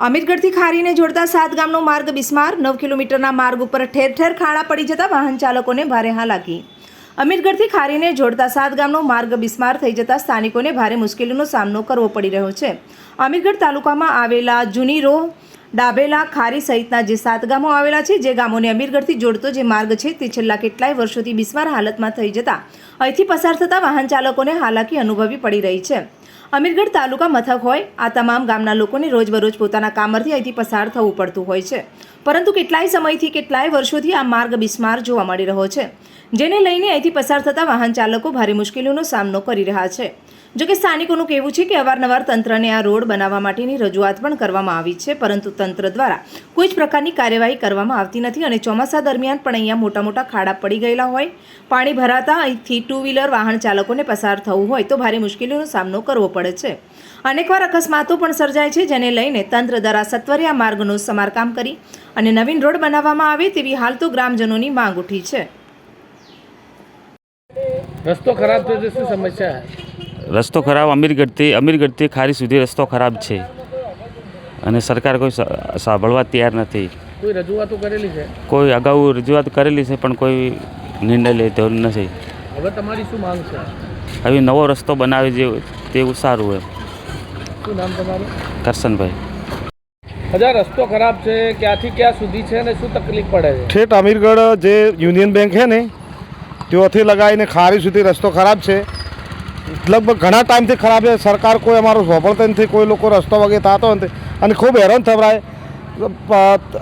અમીરગઢથી ખારીને જોડતા સાત ગામનો માર્ગ બિસ્માર. નવ કિલોમીટરના માર્ગ ઉપર ઠેર ઠેર ખાડા પડી જતા વાહન ચાલકોને ભારે હાલાકી. અમીરગઢથી ખારીને જોડતા સાત ગામનો માર્ગ બિસ્માર થઈ જતા સ્થાનિકોને ભારે મુશ્કેલીનો સામનો કરવો પડી રહ્યો છે. અમીરગઢ તાલુકામાં આવેલા જુનીરો ડાબેલા ખારી સહિતના જે સાત ગામો આવેલા છે, જે ગામોને અમીરગઢથી જોડતો જે માર્ગ છે, તે છેલ્લા કેટલાય વર્ષોથી બિસ્માર હાલતમાં થઈ જતા. અહીંથી પસાર થતા વાહન ચાલકોને હાલાકી અનુભવી પડી રહી છે. અમીરગઢ તાલુકા મથક હોય, આ તમામ ગામના લોકોને રોજબરોજ પોતાના કામરથી અહીંથી પસાર થવું પડતું હોય છે. પરંતુ કેટલાય સમયથી કેટલાય વર્ષોથી આ માર્ગ બિસ્માર જોવા મળી રહ્યો છે. જેને લઈને અહીંથી પસાર થતા વાહન ચાલકો ભારે મુશ્કેલીઓનો સામનો કરી રહ્યા છે. જોકે સ્થાનિકોનું કહેવું છે કે અવારનવાર તંત્રને આ રોડ બનાવવા માટેની રજૂઆત પણ કરવામાં આવી છે, પરંતુ તંત્ર દ્વારા કોઈ જ પ્રકારની કાર્યવાહી કરવામાં આવતી નથી અને ચોમાસા દરમિયાન પણ અહીંયા મોટા મોટા ખાડા પડી ગયેલા હોય, પાણી ભરાતા અહીંથી ટુ વ્હીલર વાહન ચાલકોને પસાર થવું હોય તો ભારે મુશ્કેલીઓનો સામનો કરવો પડે છે. અનેકવાર અકસ્માતો પણ સર્જાય છે જેને લઈને તંત્ર દ્વારા સત્વરે આ માર્ગનું સમારકામ કરી અને નવીન રોડ બનાવવામાં આવે તેવી હાલ તો ગ્રામજનોની માંગ ઉઠી છે. રસ્તો ખરાબ છે શું સમસ્યા? રસ્તો ખરાબ અમીરગઢથી અમીરગઢથી ખારી સુધી રસ્તો ખરાબ છે. અને સરકાર કોઈ સાંભળવા તૈયાર નથી. કોઈ રજૂઆતો કરેલી છે? કોઈ અગાઉ રજૂઆત કરેલી છે પણ કોઈ નિર્ણય લેતો નથી. હવે તમારી શું માંગ છે? હવે નવો રસ્તો બનાવે જે તેવું સારું એમ. શું નામ તમારું? કરશનભાઈ. હજાર રસ્તો ખરાબ છે ક્યાંથી ક્યાં સુધી છે અને શું તકલીફ પડે છે? ઠેઠ અમીરગઢ જે યુનિયન બેંક છે ને ત્યાંથી લગાવીને ખારી સુધી રસ્તો ખરાબ છે. લગભગ ઘણા ટાઈમથી ખરાબ છે. સરકાર કોઈ અમારું સોંપડતા નથી કોઈ લોકો રસ્તો વગેરે થતો નથી. અને ખૂબ હેરાન થવરાય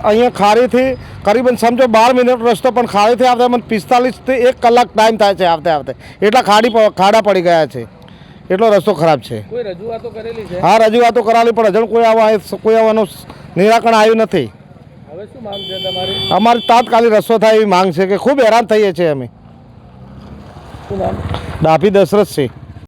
અહીંયા ખારીથી કરીબન સમજો બાર મિનિટ રસ્તો પણ ખારીથી આવતા મને પિસ્તાલીસથી એક કલાક ટાઈમ થાય છે આવતે આવતે. એટલા ખાડી ખાડા પડી ગયા છે. એટલો રસ્તો ખરાબ છે. કોઈ રજૂઆતો કરેલી છે? હા રજૂઆતો કરાવી પણ હજણ કોઈ આવા કોઈ આવવાનું નિરાકરણ આવ્યું નથી. હવે શું માંગ છે તમારી? અમારી તાત્કાલિક રસ્તો થાય એવી માંગ છે કે ખૂબ હેરાન થઈએ છીએ અમે. શું નામ ડાભી દશરથ છે.